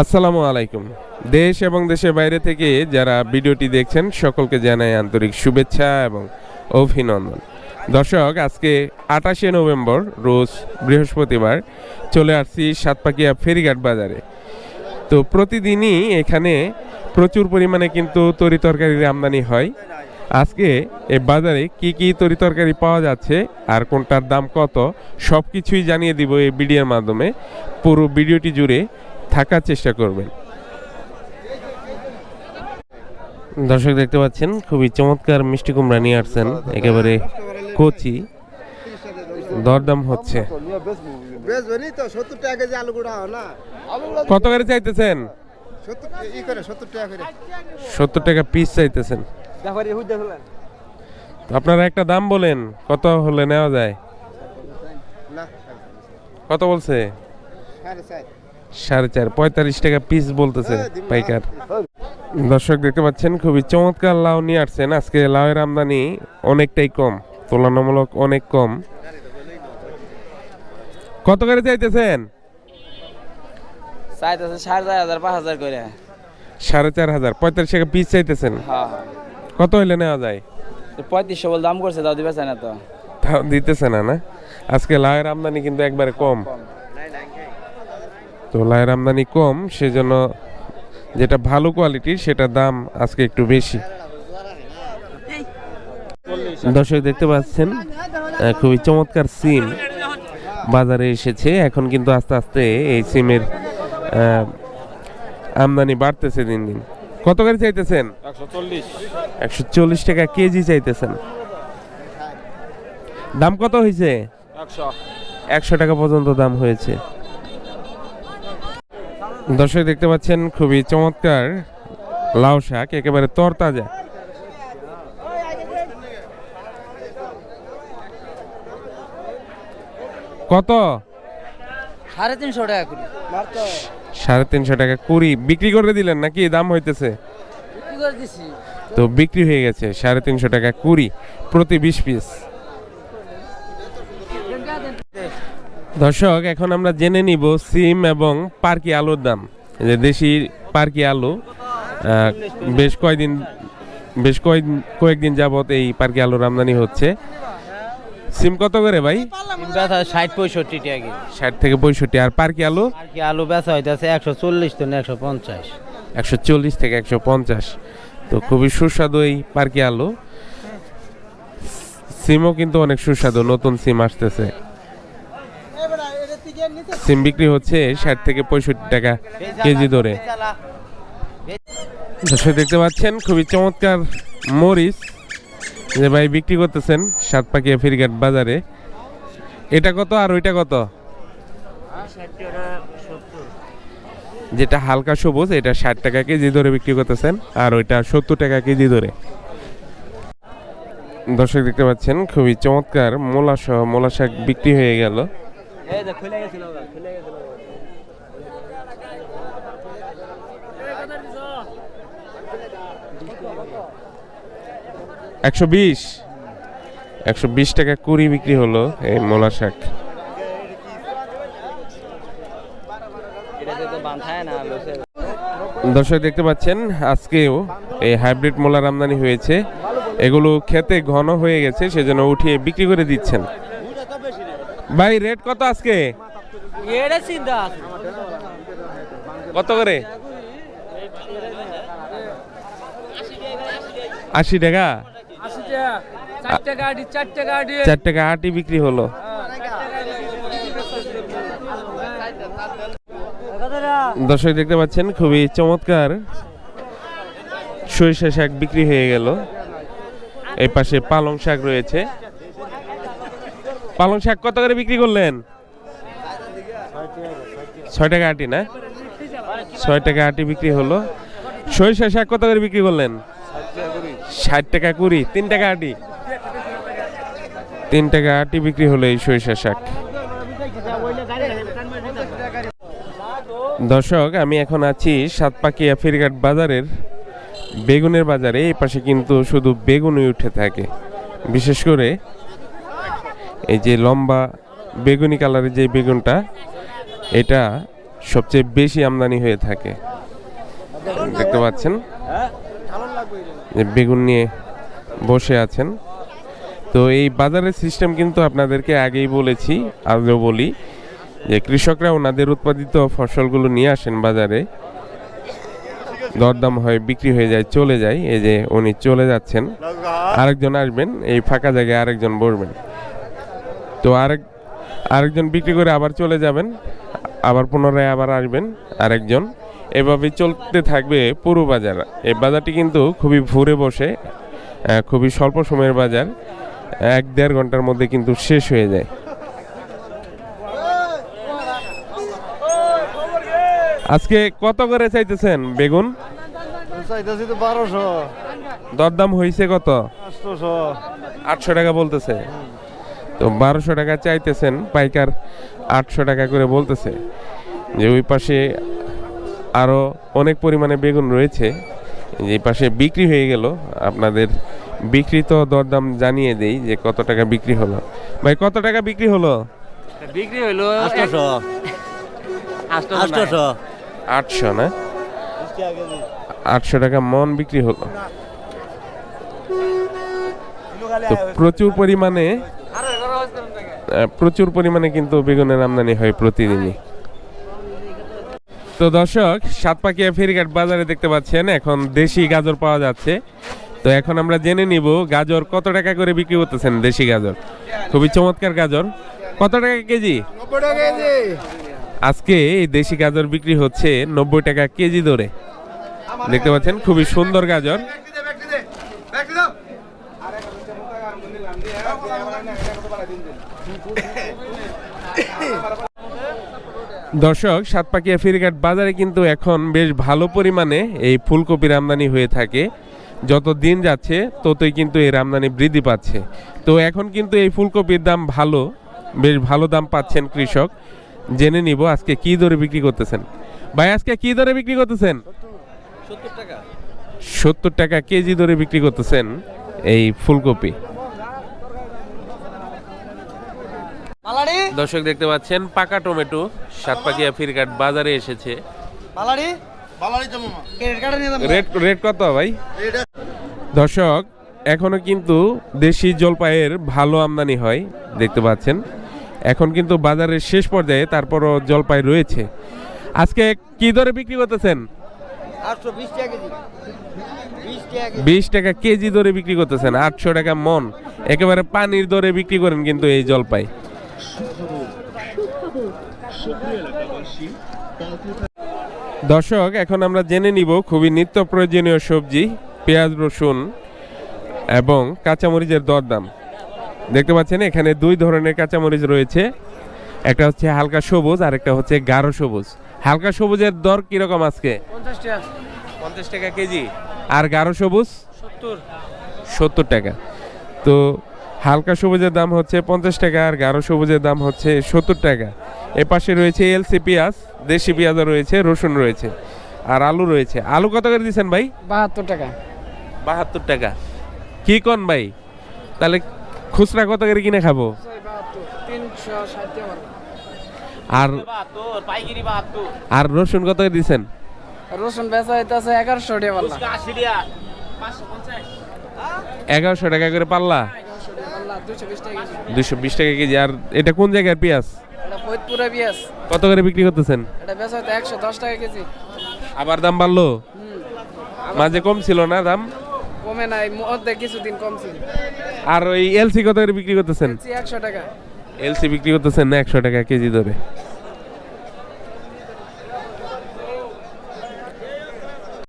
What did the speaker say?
আসসালামু আলাইকুম। দেশ এবং দেশের বাইরে থেকে যারা ভিডিওটি দেখছেন, সকলকে জানাই আন্তরিক শুভেচ্ছা এবং অভিনন্দন। দর্শক, আজকে আঠাশে নভেম্বর, রোজ বৃহস্পতিবার চলে আসছি সাতপাকিয়া ফেরিঘাট বাজারে। তো প্রতিদিনই এখানে প্রচুর পরিমাণে কিন্তু তরি তরকারির আমদানি হয়। আজকে এ বাজারে কি কি তরি তরকারি পাওয়া যাচ্ছে আর কোনটার দাম কত সব কিছুই জানিয়ে দিব এই ভিডিওর মাধ্যমে। পুরো ভিডিওটি জুড়ে থাকার চেষ্টা করবেন। দর্শক দেখতে পাচ্ছেন, খুবই চমৎকার মিষ্টি কুমড়া নিয়ে আসছেন, একেবারে কচি। দরদাম হচ্ছে। কত করে চাইতেছেন? সত্তর টাকা পিস চাইতেছেন। আপনারা একটা দাম বলেন, কত হলে নেওয়া যায়? কত বলছে? সাড়ে চার পঁয়তাল্লিশ টাকা পিস বলতেছে পাইকার। দর্শক দেখতে পাচ্ছেন খুবই চমৎকার লাউ নিয়ে আসছেন। আজকে লাউয়ের আমদানি অনেকটাই কম তুলনামূলক অনেক কম। কত করে চাইতেছেন? চাইতেছে সাড়ে চার হাজার পাঁচ হাজার করে। সাড়ে চার হাজার পঁয়তাল্লিশ টাকা পিস চাইতেছেন? হ্যাঁ কত হইলে নেওয়া যায়? পঁয়ত্রিশশো বল দাম করছে দাও দিবে না তো। দিতেছে না না? আজকে লাউয়ের আমদানি কিন্তু একবারে কম। তো লাউয়ের আমদানি কম সেজন্য যেটা ভালো কোয়ালিটির সেটার দাম আজকে একটু বেশি। দর্শক দেখতে পাচ্ছেন খুবই চমৎকার সিম বাজারে এসেছে। এখন কিন্তু আস্তে আস্তে এই সিমের আমদানি বাড়তেছে দিন দিন। কত করে চাইতেছেন? একশো চল্লিশ। টাকা কেজি চাইতেছেন। দাম কত হয়েছে? একশো টাকা পর্যন্ত দাম হয়েছে। দর্শক দেখতে পাচ্ছেন খুবই চমৎকার লাউ শাক একেবারে তরতাজা। কত? সাড়ে তিনশো টাকা করে সাড়ে তিনশো টাকা কুড়ি। বিক্রি করে দিলেন নাকি? দাম হইতেছে? তো বিক্রি হয়ে গেছে সাড়ে তিনশো টাকা কুড়ি প্রতি বিশ পিস। দর্শক এখন আমরা জেনে নিব সিম এবং পার্কি আলুর দাম। যে দেশি পার্কি আলু বেশ কয়েকদিন বেশ কয়েক কয়েকদিন যাবত এই পার্কি আলুর আমদানি হচ্ছে। সিম কত করে ভাই? বেচা ষাট পঁয়ষট্টি টাকা ষাট থেকে পঁয়ষট্টি আর পার্কি আলু? আর কি আলু বেচা হইতেছে একশো চল্লিশ থেকে একশো পঞ্চাশ। একশো চল্লিশ থেকে একশো পঞ্চাশ। তো খুবই সুস্বাদু এই পার্কি আলু। সিমও কিন্তু অনেক সুস্বাদু নতুন সিম আসতেছে। সিম বিক্রি হচ্ছে ষাট থেকে পঁয়ষট্টি টাকা কেজি ধরে দেখতে পাচ্ছেন, খুবই চমৎকার মরিচ যে ভাই বিক্রি করতেছেন সাত সাতপাকিয়া ফেরিঘাট বাজারে। এটা কত আর ওইটা কত? যেটা হালকা সবুজ, এটা ষাট টাকা কেজি ধরে বিক্রি করতেছেন আর ওইটা সত্তর টাকা কেজি ধরে দর্শক দেখতে পাচ্ছেন, খুবই চমৎকার মোলা সহ মোলা শাক বিক্রি হয়ে গেল। একশো বিশ। একশো বিশ টাকা কুড়ি বিক্রি হলো এই মোলা শাক। দর্শক দেখতে পাচ্ছেন, আজকেও এই হাইব্রিড মোলার আমদানি হয়েছে। এগুলো খেতে ঘন হয়ে গেছে, সেজন্য উঠিয়ে বিক্রি করে দিচ্ছেন। ভাই রেট কত আজকে? কত করে? আশি টাকা? চার টাকা আটি বিক্রি হলো। দর্শক দেখতে পাচ্ছেন খুবই চমৎকার। সরিষা শাক বিক্রি হয়ে গেল। এই পাশে পালং শাক রয়েছে। পালং শাক কত করে বিক্রি করলেন? ছয় টাকা আটি না? ছয় টাকা আটি বিক্রি হলো। সরিষা শাক কত করে বিক্রি করলেন? ষাট টাকা কুড়ি, তিন টাকা আটি। তিন টাকা আটি বিক্রি হলো এই সরিষা শাক। দর্শক, আমি এখন আছি সাতপাকিয়া ফেরিঘাট বাজারের বেগুনের বাজারে। এই পাশে কিন্তু শুধু বেগুনই উঠে থাকে। বিশেষ করে এই যে লম্বা বেগুনি কালারের যে বেগুনটা, এটা সবচেয়ে বেশি আমদানি হয়ে থাকে। দেখতে পাচ্ছেন? বেগুন নিয়ে বসে আছেন। তো এই বাজারের সিস্টেম কিন্তু আপনাদেরকে আগেই বলেছি, আজও বলি, যে কৃষকরা ওনাদের উৎপাদিত ফসলগুলো নিয়ে আসেন বাজারে। দরদাম হয়, বিক্রি হয়ে যায়, চলে যায়। এই যে উনি চলে যাচ্ছেন। আরেকজন আসবেন, এই ফাঁকা জায়গায় আরেকজন বসবেন। তো আরেক আরেকজন বিক্রি করে আবার চলে যাবেন আবার পুনরায় আবার আসবেন আরেকজন। এভাবে চলতে থাকবে পুরো বাজার। এই বাজারটি কিন্তু খুবই ভোরে বসে খুবই স্বল্প সময়ের বাজার। এক দেড় ঘণ্টার মধ্যে কিন্তু শেষ হয়ে যায়। আজকে কত করে চাইতেছেন বেগুন? চাইতেছি তো বারোশো। দরদাম হয়েছে কত? আটশো টাকা বলতেছে। তো বারোশো টাকা চাইতেছেন পাইকার আটশো টাকা করে বলতেছে যে ওই পাশে আরও অনেক পরিমাণে বেগুন রয়েছে। যে পাশে বিক্রি হয়ে গেল। আপনাদের বিক্রিত দরদাম জানিয়ে দেই যে কত টাকা বিক্রি হলো। ভাই কত টাকা বিক্রি হলো? বিক্রি হলো আটশোশো। আটশো আটশো না? আটশো টাকা মন বিক্রি হলো। তো প্রচুর পরিমাণে প্রচুর পরিমাণে কিন্তু বেগুনের আমদানি হয় প্রতিদিনই। তো দর্শক সাতপাকিয়া ফেরিঘাট বাজারে দেখতে পাচ্ছেন এখন দেশি গাজর পাওয়া যাচ্ছে। তো এখন আমরা জেনে নিব গাজর কত টাকা করে বিক্রি করতেছেন দেশি গাজর? খুবই চমৎকার গাজর। কত টাকা কেজি। আজকে এই দেশি গাজর বিক্রি হচ্ছে নব্বই টাকা কেজি দরে। দেখতে পাচ্ছেন খুবই সুন্দর গাজর। দর্শক সাতপাকিয়া ফেরিঘাট বাজারে কিন্তু এখন বেশ ভালো পরিমাণে এই ফুলকপির আমদানি হয়ে থাকে। যত দিন যাচ্ছে ততই কিন্তু এর আমদানি বৃদ্ধি পাচ্ছে। তো এখন কিন্তু এই ফুলকপির দাম ভালো বেশ ভালো দাম পাচ্ছেন কৃষক। জেনে নিব আজকে কি দরে বিক্রি করতেছেন। ভাই আজকে কি দরে বিক্রি করতেছেন? সত্তর টাকা। সত্তর টাকা কেজি দরে বিক্রি করতেছেন এই ফুলকপি। দর্শক দেখতে পাচ্ছেন পাকা টমেটো সাতপাকিয়া ফিরকাট বাজারে এসেছে। রেট রেট কত ভাই? দর্শক এখনও কিন্তু দেশি জলপাইয়ের ভালো আমদানি হয় দেখতে পাচ্ছেন। এখন কিন্তু বাজারের শেষ পর্যায়ে তারপরও জলপাই রয়েছে। আজকে কি দরে বিক্রি করতেছেন? বিশ টাকা কেজি। বিশ বিশ টাকা কেজি দরে বিক্রি করতেছেন আটশো টাকা মন। একেবারে পানির দরে বিক্রি করেন কিন্তু এই জলপাই। দর্শক এখন আমরা জেনে নিব খুবই নিত্য প্রয়োজনীয় সবজি পেঁয়াজ রসুন এবং কাঁচামরিচের দরদাম। দেখতে পাচ্ছেন এখানে দুই ধরনের কাঁচামরিচ রয়েছে। একটা হচ্ছে হালকা সবুজ আর একটা হচ্ছে গাঢ় সবুজ। হালকা সবুজের দর কীরকম আজকে? পঞ্চাশ টাকা কেজি। আর গাঢ় সবুজ? সত্তর। সত্তর টাকা। তো হালকা সবুজের দাম হচ্ছে পঞ্চাশ টাকা আর গাঢ় সবুজের দাম হচ্ছে সত্তর টাকা। এ পাশে রয়েছে এলসি পেঁয়াজ দেশি পেঁয়াজও রয়েছে রসুন রয়েছে আর আলু রয়েছে। আলু কত করে দিচ্ছেন ভাই? বাহাত্তর টাকা। বাহাত্তর টাকা। কি কন ভাই? তাহলে খুচরা কত করে কিনে খাব? আর আর রসুন কত করে দিচ্ছেন রসুন বেচা হইতেছে এগারোশো টাকা এগারোশো টাকা করে পাল্লা? টাকা বিশ টাকা কেজি। আর এটা কোন জায়গার পেঁয়াজ? এটা ফরিদপুরে পেঁয়াজ। কত করে বিক্রি করতেছেন? এটা বেচা হইতে একশো দশ টাকা কেজি। আবার দাম বাড়লো? মাঝে কম ছিল না দাম? কমে নাই অর্ধেক কিছুদিন কমছে আর ওই এলসি কত করে বিক্রি করতেছেন? একশো টাকা। এলসি বিক্রি করতেছেন না একশো টাকা কেজি ধরে?